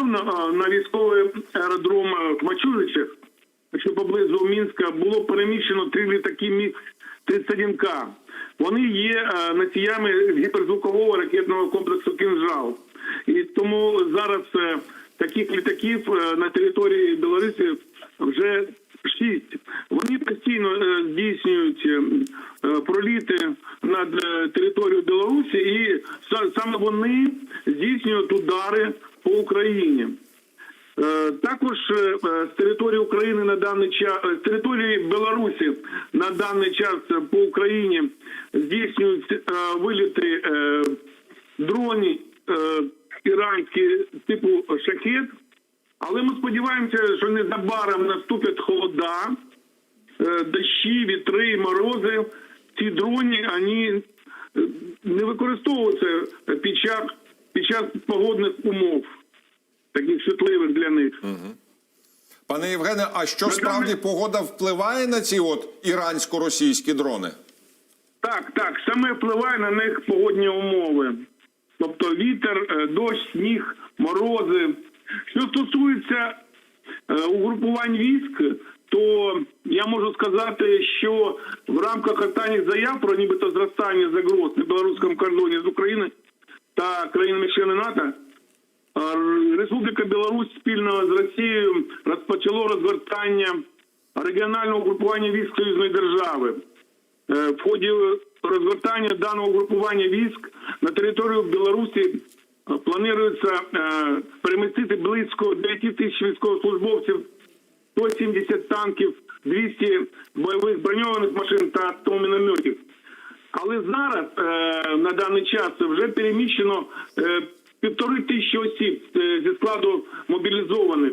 Нещодавно на військовий аеродром е, в Мачуличах, що поблизу Мінська, було переміщено три літаки Міг-31К. Вони є е, носіями гіперзвукового ракетного комплексу «Кінжал». І тому зараз е, таких літаків на території Білорусі вже шість. Вони постійно здійснюють проліти над територією Білорусі, і саме вони здійснюють удари по Україні. Е, Також е, е, з території України на даний час з території Білорусі на даний час по Україні здійснюють виліти дроні е, іранські типу шахет. Але ми сподіваємося, що незабаром наступять холода, дощі, вітри, морози. Ці дрони вони не використовуються під час, під час погодних умов, таких чутливих для них. Пане Євгене, а що Ну, справді там- погода впливає на ці от ірансько-російські дрони? Так, так, саме впливає на них погодні умови. Тобто вітер, е, дощ, сніг, морози. Що стосується е, угрупувань військ, то я можу сказати, що в рамках останніх заяв про нібито зростання загроз на білоруському кордоні з України та країнами-члени НАТО, е, Республіка Білорусь спільно з Росією розпочало розгортання регіонального угрупування військ союзної держави. Е, В ході розгортання даного групування військ на територію Білорусі е, планується е, перемістити близько 9 тисяч військовослужбовців, 170 танків, 200 бойових броньованих машин та 100 мінометів. Але зараз на даний час вже переміщено півтори тисячі осіб е, зі складу мобілізованих.